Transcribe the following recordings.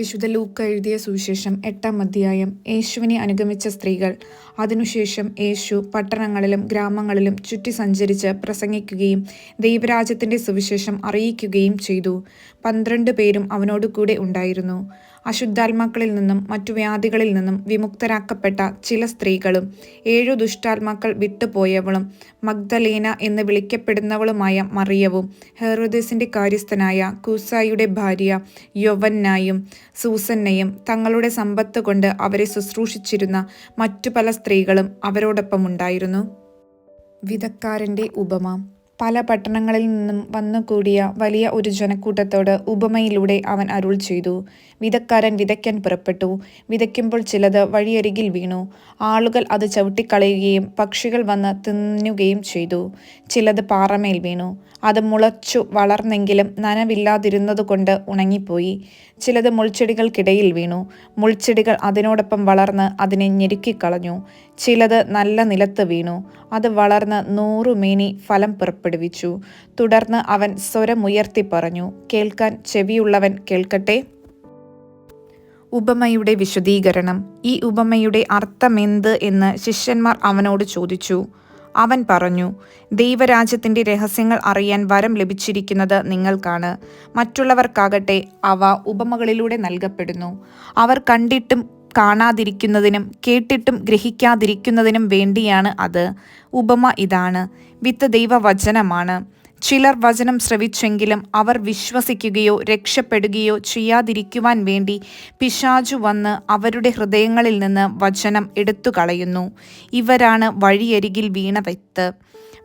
വിശുദ്ധ ലൂക്ക എഴുതിയ സുവിശേഷം എട്ടാം അധ്യായം. യേശുവിനെ അനുഗമിച്ച സ്ത്രീകൾ അതിനുശേഷം യേശു പട്ടണങ്ങളിലും ഗ്രാമങ്ങളിലും ചുറ്റി സഞ്ചരിച്ച് പ്രസംഗിക്കുകയും ദൈവരാജ്യത്തിന്റെ സുവിശേഷം അറിയിക്കുകയും ചെയ്തു. പന്ത്രണ്ട് പേരും അവനോട് കൂടെ ഉണ്ടായിരുന്നു. അശുദ്ധാത്മാക്കളിൽ നിന്നും മറ്റു വ്യാധികളിൽ നിന്നും വിമുക്തരാക്കപ്പെട്ട ചില സ്ത്രീകളും ഏഴു ദുഷ്ടാത്മാക്കൾ വിട്ടുപോയവളും മഗ്ദലേന എന്ന് വിളിക്കപ്പെടുന്നവളുമായ മറിയവും ഹെറോദേസിന്റെ കാര്യസ്ഥനായ കൂസായുടെ ഭാര്യ യൊവന്നായും സൂസന്നയും തങ്ങളുടെ സമ്പത്ത് കൊണ്ട് അവരെ ശുശ്രൂഷിച്ചിരുന്ന മറ്റു പല സ്ത്രീകളും അവരോടൊപ്പമുണ്ടായിരുന്നു. വിധക്കാരന്റെ ഉപമ. പല പട്ടണങ്ങളിൽ നിന്നും വന്നുകൂടിയ വലിയ ഒരു ജനക്കൂട്ടത്തോട് ഉപമയിലൂടെ അവൻ അരുൾ ചെയ്തു. വിതക്കാരൻ വിതയ്ക്കാൻ പുറപ്പെട്ടു. വിതയ്ക്കുമ്പോൾ ചിലത് വഴിയരികിൽ വീണു. ആളുകൾ അത് ചവിട്ടിക്കളയുകയും പക്ഷികൾ വന്ന് തിന്നുകയും ചെയ്തു. ചിലത് പാറമേൽ വീണു. അത് മുളച്ചു വളർന്നെങ്കിലും നനവില്ലാതിരുന്നതുകൊണ്ട് ഉണങ്ങിപ്പോയി. ചിലത് മുൾച്ചെടികൾക്കിടയിൽ വീണു. മുൾച്ചെടികൾ അതിനോടൊപ്പം വളർന്ന് അതിനെ ഞെരുക്കിക്കളഞ്ഞു ചിലത് നല്ല നിലത്ത് വീണു. അത് വളർന്ന് നൂറുമേനി ഫലം പുറപ്പെടുവിച്ചു. തുടർന്ന് അവൻ സ്വരമുയർത്തി പറഞ്ഞു കേൾക്കാൻ ചെവിയുള്ളവൻ കേൾക്കട്ടെ? ഉപമയുടെ വിശദീകരണം. ഈ ഉപമയുടെ അർത്ഥമെന്ത് എന്ന് ശിഷ്യന്മാർ അവനോട് ചോദിച്ചു. അവൻ പറഞ്ഞു ദൈവരാജ്യത്തിന്റെ രഹസ്യങ്ങൾ അറിയാൻ വരം ലഭിച്ചിരിക്കുന്നത് നിങ്ങൾക്കാണ്. മറ്റുള്ളവർക്കാകട്ടെ അവ ഉപമകളിലൂടെ നൽകപ്പെടുന്നു. അവർ കണ്ടിട്ടും കാണാതിരിക്കുന്നതിനും കേട്ടിട്ടും ഗ്രഹിക്കാതിരിക്കുന്നതിനും വേണ്ടിയാണ് അത്. ഉപമ ഇതാണ്. വിത്ത് ദൈവവചനമാണ്. ചിലർ വചനം ശ്രവിച്ചെങ്കിലും അവർ വിശ്വസിക്കുകയോ രക്ഷപ്പെടുകയോ ചെയ്യാതിരിക്കുവാൻ വേണ്ടി പിശാചു വന്ന് അവരുടെ ഹൃദയങ്ങളിൽ നിന്ന് വചനം എടുത്തു കളയുന്നു ഇവരാണ് വഴിയരികിൽ വീണ വിത്ത്.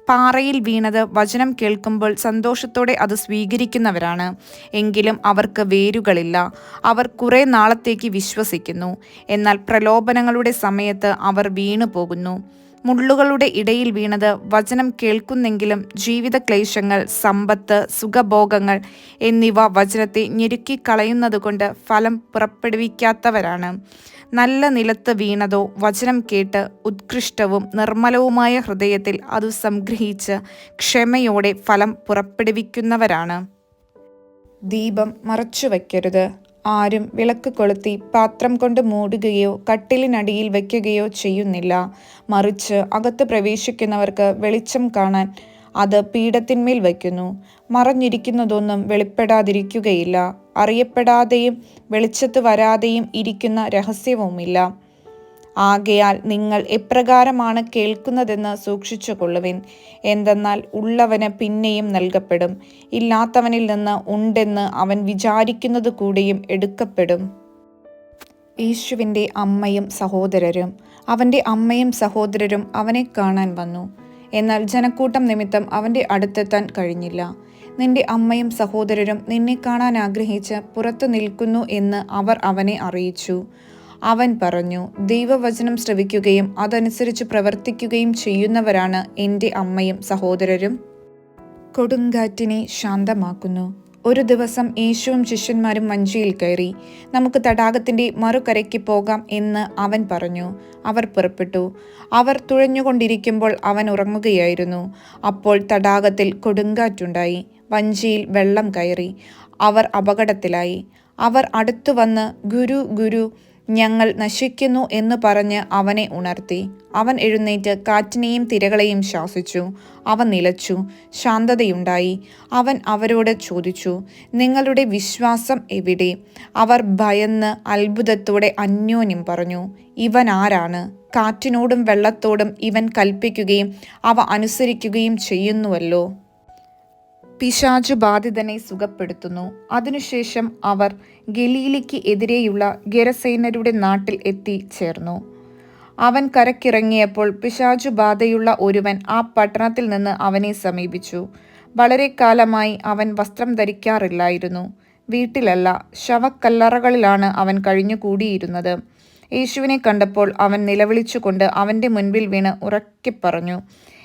പാറയിൽ വീണത് വചനം കേൾക്കുമ്പോൾ സന്തോഷത്തോടെ അത് സ്വീകരിക്കുന്നവരാണ്. എങ്കിലും അവർക്ക് വേരുകളില്ല. അവർ കുറേ നാളത്തേക്ക് വിശ്വസിക്കുന്നു. എന്നാൽ പ്രലോഭനങ്ങളുടെ സമയത്ത് അവർ വീണു പോകുന്നു മുള്ളുകളുടെ ഇടയിൽ വീണത് വചനം കേൾക്കുന്നെങ്കിലും ജീവിത ക്ലേശങ്ങൾ സമ്പത്ത് സുഖഭോഗങ്ങൾ എന്നിവ വചനത്തെ ഞെരുക്കിക്കളയുന്നതുകൊണ്ട് ഫലം പുറപ്പെടുവിക്കാത്തവരാണ്. നല്ല നിലത്ത് വീണതോ വചനം കേട്ട് ഉത്കൃഷ്ടവും നിർമ്മലവുമായ ഹൃദയത്തിൽ അത് സംഗ്രഹിച്ച് ക്ഷമയോടെ ഫലം പുറപ്പെടുവിക്കുന്നവരാണ്. ദീപം മറച്ചു വയ്ക്കരുത് ആരും വിളക്ക് കൊളുത്തി പാത്രം കൊണ്ട് മൂടുകയോ കട്ടിലിനടിയിൽ വയ്ക്കുകയോ ചെയ്യുന്നില്ല. മറിച്ച് അകത്ത് പ്രവേശിക്കുന്നവർക്ക് വെളിച്ചം കാണാൻ അത് പീഠത്തിന്മേൽ വയ്ക്കുന്നു. മറഞ്ഞിരിക്കുന്നതൊന്നും വെളിപ്പെടാതിരിക്കുകയില്ല. അറിയപ്പെടാതെയും വെളിച്ചത്ത് വരാതെയും ഇരിക്കുന്ന രഹസ്യവുമില്ല. ആകയാൽ നിങ്ങൾ എപ്രകാരമാണ് കേൾക്കുന്നതെന്ന് സൂക്ഷിച്ചു കൊള്ളുവിൻ എന്തെന്നാൽ ഉള്ളവന് പിന്നെയും നൽകപ്പെടും. ഇല്ലാത്തവനിൽ നിന്ന് ഉണ്ടെന്ന് അവൻ വിചാരിക്കുന്നത് കൂടിയും എടുക്കപ്പെടും. യേശുവിന്റെ അമ്മയും സഹോദരരും. അവന്റെ അമ്മയും സഹോദരരും അവനെ കാണാൻ വന്നു. എന്നാൽ ജനക്കൂട്ടം നിമിത്തം അവന്റെ അടുത്തെത്താൻ കഴിഞ്ഞില്ല. നിന്റെ അമ്മയും സഹോദരരും നിന്നെ കാണാൻ ആഗ്രഹിച്ച് പുറത്തു നിൽക്കുന്നു എന്ന് അവർ അവനെ അറിയിച്ചു. അവൻ പറഞ്ഞു ദൈവവചനം ശ്രവിക്കുകയും അതനുസരിച്ച് പ്രവർത്തിക്കുകയും ചെയ്യുന്നവരാണ് എന്റെ അമ്മയും സഹോദരരും. കൊടുങ്കാറ്റിനെ ശാന്തമാക്കുന്നു. ഒരു ദിവസം യേശുവും ശിഷ്യന്മാരും വഞ്ചിയിൽ കയറി നമുക്ക് തടാകത്തിന്റെ മറുകരയ്ക്ക് പോകാം എന്ന് അവൻ പറഞ്ഞു. അവർ പുറപ്പെട്ടു. അവർ തുഴഞ്ഞുകൊണ്ടിരിക്കുമ്പോൾ അവൻ ഉറങ്ങുകയായിരുന്നു. അപ്പോൾ തടാകത്തിൽ കൊടുങ്കാറ്റുണ്ടായി. വഞ്ചിയിൽ വെള്ളം കയറി. അവർ അപകടത്തിലായി. അവർ അടുത്തു വന്ന് ഗുരു ഗുരു ഞങ്ങൾ നശിക്കുന്നു എന്ന് പറഞ്ഞ് അവനെ ഉണർത്തി. അവൻ എഴുന്നേറ്റ് കാറ്റിനെയും തിരകളെയും ശാസിച്ചു. അവ നിലച്ചു. ശാന്തതയുണ്ടായി. അവൻ അവരോട് ചോദിച്ചു നിങ്ങളുടെ വിശ്വാസം എവിടെ? അവർ ഭയന്ന് അത്ഭുതത്തോടെ അന്യോന്യം പറഞ്ഞു ഇവൻ ആരാണ്? കാറ്റിനോടും വെള്ളത്തോടും ഇവൻ കൽപ്പിക്കുകയും അവ അനുസരിക്കുകയും ചെയ്യുന്നുവല്ലോ. പിശാചു ബാധിതനെ സുഖപ്പെടുത്തുന്നു. അതിനുശേഷം അവർ ഗലീലിക്ക് എതിരെയുള്ള ഗരസേനരുടെ നാട്ടിൽ എത്തി ചേർന്നു. അവൻ കരക്കിറങ്ങിയപ്പോൾ പിശാചു ബാധയുള്ള ഒരുവൻ ആ പട്ടണത്തിൽ നിന്ന് അവനെ സമീപിച്ചു. വളരെ കാലമായി അവൻ വസ്ത്രം ധരിക്കാറില്ലായിരുന്നു. വീട്ടിലല്ല ശവക്കല്ലറകളിലാണ് അവൻ കഴിഞ്ഞുകൂടിയിരുന്നത്. യേശുവിനെ കണ്ടപ്പോൾ അവൻ നിലവിളിച്ചുകൊണ്ട് അവന്റെ മുൻപിൽ വീണ് ഉറക്കെ പറഞ്ഞു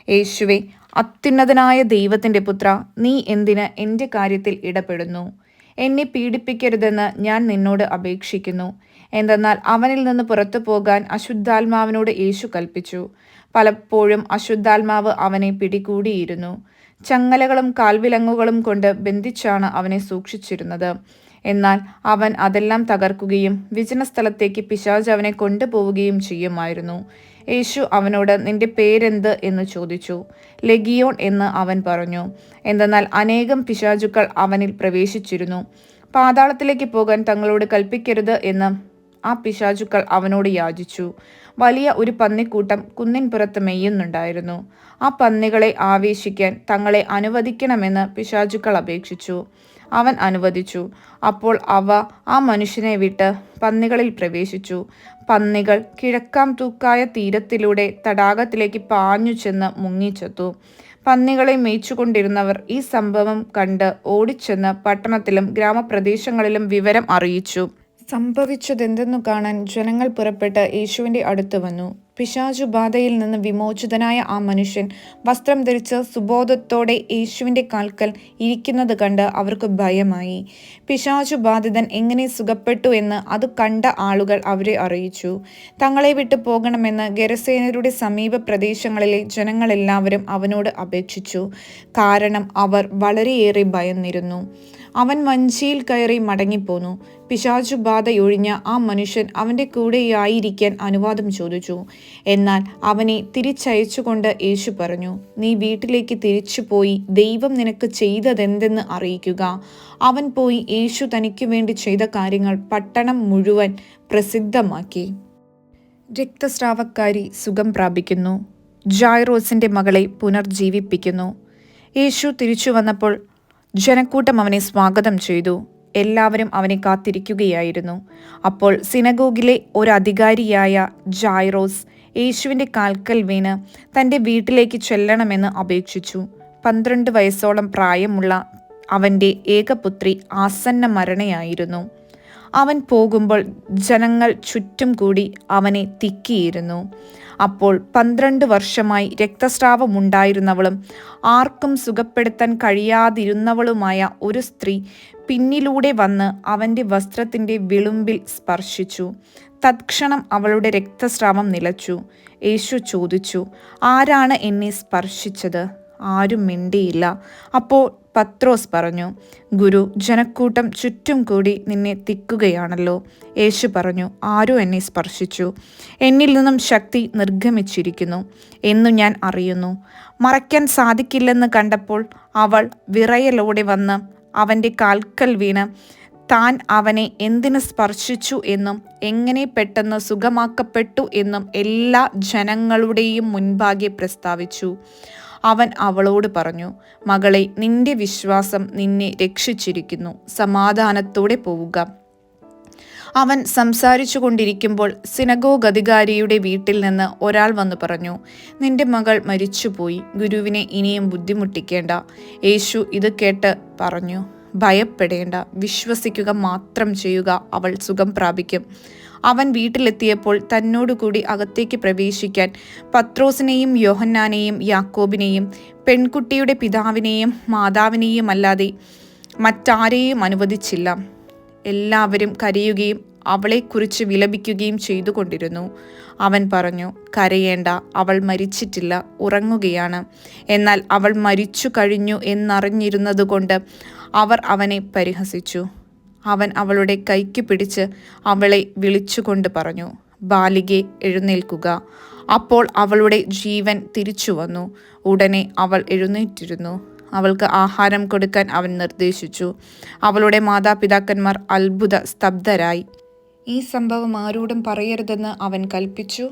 യേശുവെ അത്യുന്നതനായ ദൈവത്തിന്റെ പുത്ര നീ എന്തിന് എന്റെ കാര്യത്തിൽ ഇടപെടുന്നു? എന്നെ പീഡിപ്പിക്കരുതെന്ന് ഞാൻ നിന്നോട് അപേക്ഷിക്കുന്നു. എന്തെന്നാൽ അവനിൽ നിന്ന് പുറത്തു പോകാൻ അശുദ്ധാത്മാവിനോട് യേശു കൽപ്പിച്ചു പലപ്പോഴും അശുദ്ധാത്മാവ് അവനെ പിടികൂടിയിരുന്നു. ചങ്ങലകളും കാൽവിലങ്ങുകളും കൊണ്ട് ബന്ധിച്ചാണ് അവനെ സൂക്ഷിച്ചിരുന്നത്. എന്നാൽ അവൻ അതെല്ലാം തകർക്കുകയും വിജന വിജനസ്ഥലത്തേക്ക് പിശാജ് അവനെ കൊണ്ടുപോവുകയും ചെയ്യുമായിരുന്നു. യേശു അവനോട് നിന്റെ പേരെന്ത്? എന്ന് ചോദിച്ചു. ലെഗിയോൺ എന്ന് അവൻ പറഞ്ഞു. എന്തെന്നാൽ അനേകം പിശാചുക്കൾ അവനിൽ പ്രവേശിച്ചിരുന്നു. പാതാളത്തിലേക്ക് പോകാൻ തങ്ങളോട് കൽപ്പിക്കരുത് എന്ന് ആ പിശാചുക്കൾ അവനോട് യാചിച്ചു. വലിയ ഒരു പന്നിക്കൂട്ടം കുന്നിൻ പുറത്ത് മെയ്യുന്നുണ്ടായിരുന്നു ആ പന്നികളെ ആവേശിക്കാൻ തങ്ങളെ അനുവദിക്കണമെന്ന് പിശാചുക്കൾ അപേക്ഷിച്ചു. അവൻ അനുവദിച്ചു. അപ്പോൾ അവ ആ മനുഷ്യനെ വിട്ട് പന്നികളിൽ പ്രവേശിച്ചു. പന്നികൾ കിഴക്കാം തൂക്കായ തീരത്തിലൂടെ തടാകത്തിലേക്ക് പാഞ്ഞു ചെന്ന് മുങ്ങിച്ചെത്തു. പന്നികളെ മേയിച്ചുകൊണ്ടിരുന്നവർ ഈ സംഭവം കണ്ട് ഓടിച്ചെന്ന് പട്ടണത്തിലും ഗ്രാമപ്രദേശങ്ങളിലും വിവരം അറിയിച്ചു. സംഭവിച്ചതെന്തെന്നു കാണാൻ ജനങ്ങൾ പുറപ്പെട്ട് യേശുവിന്റെ അടുത്ത് വന്നു. പിശാചു ബാധയിൽ നിന്ന് വിമോചിതനായ ആ മനുഷ്യൻ വസ്ത്രം ധരിച്ച് സുബോധത്തോടെ യേശുവിന്റെ കാൽക്കൽ ഇരിക്കുന്നത് കണ്ട് അവർക്ക് ഭയമായി. പിശാചു ബാധിതൻ എങ്ങനെ സുഖപ്പെട്ടു എന്ന് അത് കണ്ട ആളുകൾ അവരെ അറിയിച്ചു. തങ്ങളെ വിട്ടു പോകണമെന്ന് ഗരസേനരുടെ സമീപ പ്രദേശങ്ങളിലെ ജനങ്ങളെല്ലാവരും അവനോട് അപേക്ഷിച്ചു. കാരണം അവർ വളരെയേറെ ഭയന്നിരുന്നു. അവൻ വഞ്ചിയിൽ കയറി മടങ്ങിപ്പോന്നു. പിശാചു ബാധയൊഴിഞ്ഞ ആ മനുഷ്യൻ അവന്റെ കൂടെയായിരിക്കാൻ അനുവാദം ചോദിച്ചു. എന്നാൽ അവനെ തിരിച്ചയച്ചുകൊണ്ട് യേശു പറഞ്ഞു നീ വീട്ടിലേക്ക് തിരിച്ചു പോയി ദൈവം നിനക്ക് ചെയ്തതെന്തെന്ന് അറിയിക്കുക. അവൻ പോയി യേശു തനിക്ക് വേണ്ടി ചെയ്ത കാര്യങ്ങൾ പട്ടണം മുഴുവൻ പ്രസിദ്ധമാക്കി. രക്തസ്രാവക്കാരി സുഖം പ്രാപിക്കുന്നു. ജായ്റോസിന്റെ മകളെ പുനർജീവിപ്പിക്കുന്നു. യേശു തിരിച്ചു വന്നപ്പോൾ ജനക്കൂട്ടം അവനെ സ്വാഗതം ചെയ്തു. എല്ലാവരും അവനെ കാത്തിരിക്കുകയായിരുന്നു. അപ്പോൾ സിനഗോഗിലെ ഒരു ജായ്റോസ് യേശുവിന്റെ കാൽക്കൽ വീണ് തന്റെ വീട്ടിലേക്ക് ചെല്ലണമെന്ന് അപേക്ഷിച്ചു. പന്ത്രണ്ട് വയസ്സോളം പ്രായമുള്ള അവന്റെ ഏകപുത്രി ആസന്ന മരണയായിരുന്നു. അവൻ പോകുമ്പോൾ ജനങ്ങൾ ചുറ്റും കൂടി അവനെ തിക്കിയിരുന്നു. അപ്പോൾ പന്ത്രണ്ട് വർഷമായി രക്തസ്രാവമുണ്ടായിരുന്നവളും ആർക്കും സുഖപ്പെടുത്താൻ കഴിയാതിരുന്നവളുമായ ഒരു സ്ത്രീ പിന്നിലൂടെ വന്ന് അവന്റെ വസ്ത്രത്തിന്റെ വിളുമ്പിൽ സ്പർശിച്ചു. തത്ക്ഷണം അവളുടെ രക്തസ്രാവം നിലച്ചു. യേശു ചോദിച്ചു ആരാണ് എന്നെ സ്പർശിച്ചത്? ആരും മിണ്ടിയില്ല. അപ്പോൾ പത്രോസ് പറഞ്ഞു ഗുരു ജനക്കൂട്ടം ചുറ്റും കൂടി നിന്നെ തിക്കുകയാണല്ലോ. യേശു പറഞ്ഞു ആരും എന്നെ സ്പർശിച്ചു. എന്നിൽ നിന്നും ശക്തി നിർഗമിച്ചിരിക്കുന്നു എന്നു ഞാൻ അറിയുന്നു. മറയ്ക്കാൻ സാധിക്കില്ലെന്ന് കണ്ടപ്പോൾ അവൾ വിറയലോടെ വന്ന് അവന്റെ കാൽക്കൽ വീണ് താൻ അവനെ എന്തിന് സ്പർശിച്ചു എന്നും എങ്ങനെ പെട്ടെന്ന് സുഖമാക്കപ്പെട്ടു എന്നും എല്ലാ ജനങ്ങളുടെയും മുൻപാകെ പ്രസ്താവിച്ചു. അവൻ അവളോട് പറഞ്ഞു മകളെ നിന്റെ വിശ്വാസം നിന്നെ രക്ഷിച്ചിരിക്കുന്നു. സമാധാനത്തോടെ പോവുക. അവൻ സംസാരിച്ചു കൊണ്ടിരിക്കുമ്പോൾ സിനഗോഗ് അധികാരിയുടെ വീട്ടിൽ നിന്ന് ഒരാൾ വന്നു പറഞ്ഞു നിന്റെ മകൾ മരിച്ചുപോയി. ഗുരുവിനെ ഇനിയും ബുദ്ധിമുട്ടിക്കേണ്ട. യേശു ഇത് കേട്ട് പറഞ്ഞു ഭയപ്പെടേണ്ട. വിശ്വസിക്കുക മാത്രം ചെയ്യുക അവൾ സുഖം പ്രാപിക്കും. അവൻ വീട്ടിലെത്തിയപ്പോൾ തന്നോടുകൂടി അകത്തേക്ക് പ്രവേശിക്കാൻ പത്രോസിനെയും യോഹന്നാനെയും യാക്കോബിനെയും പെൺകുട്ടിയുടെ പിതാവിനെയും മാതാവിനെയും അല്ലാതെ മറ്റാരെയും അനുവദിച്ചില്ല. എല്ലാവരും കരയുകയും അവളെക്കുറിച്ച് വിലപിക്കുകയും ചെയ്തുകൊണ്ടിരുന്നു. അവൻ പറഞ്ഞു കരയേണ്ട അവൾ മരിച്ചിട്ടില്ല ഉറങ്ങുകയാണ്. എന്നാൽ അവൾ മരിച്ചു കഴിഞ്ഞു എന്നറിഞ്ഞിരുന്നതുകൊണ്ട് അവർ അവനെ പരിഹസിച്ചു. അവൻ അവളുടെ കൈക്ക് പിടിച്ച് അവളെ വിളിച്ചുകൊണ്ട് പറഞ്ഞു ബാലികെ എഴുന്നേൽക്കുക. അപ്പോൾ അവളുടെ ജീവൻ തിരിച്ചു വന്നു. ഉടനെ അവൾ എഴുന്നേറ്റിരുന്നു. അവൾക്ക് ആഹാരം കൊടുക്കാൻ അവൻ നിർദ്ദേശിച്ചു. അവളുടെ മാതാപിതാക്കന്മാർ അത്ഭുത സ്തബ്ധരായി ഈ സംഭവം ആരോടും പറയരുതെന്ന് അവൻ കൽപ്പിച്ചു?